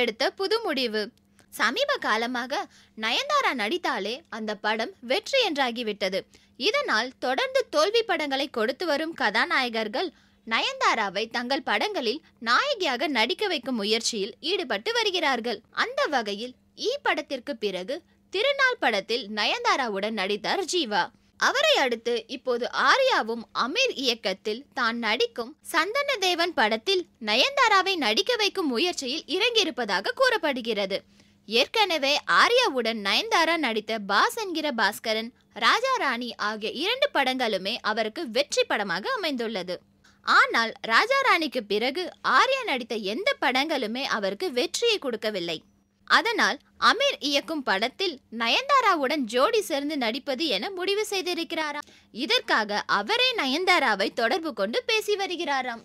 எடுத்த புது முடிவு. சமீப காலமாக நயன்தாரா நடித்தாலே அந்த படம் வெற்றி என்றாகிவிட்டது. இதனால் தொடர்ந்து தோல்வி படங்களை கொடுத்து வரும் கதாநாயகர்கள் நயன்தாராவை தங்கள் படங்களில் நாயகியாக நடிக்க வைக்கும் முயற்சியில் ஈடுபட்டு வருகிறார்கள். அந்த வகையில் ஈ படத்திற்கு பிறகு திருநாள் படத்தில் நயன்தாராவுடன் நடித்தார் ஜீவா. அவரை அடுத்து இப்போது ஆர்யாவும் அமீர் இயக்கத்தில் தான் நடிக்கும் சந்தன தேவன் படத்தில் நயன்தாராவை நடிக்க வைக்கும் முயற்சியில் இறங்கியிருப்பதாக கூறப்படுகிறது. ஏற்கனவே ஆர்யாவுடன் நயன்தாரா நடித்த பாஸ் என்கிற பாஸ்கரன் ராஜா ராணி ஆகிய இரண்டு படங்களுமே அவருக்கு வெற்றி படமாக அமைந்துள்ளது. ஆனால் ராஜா ராணிக்கு பிறகு ஆர்யா நடித்த எந்த படங்களுமே அவருக்கு வெற்றியை கொடுக்கவில்லை. அதனால் அமீர் இயக்கும் படத்தில் நயன்தாராவுடன் ஜோடி சேர்ந்து நடிப்பது என முடிவு செய்திருக்கிறாராம். இதற்காக அவரே நயன்தாராவை தொடர்பு கொண்டு பேசி வருகிறாராம்.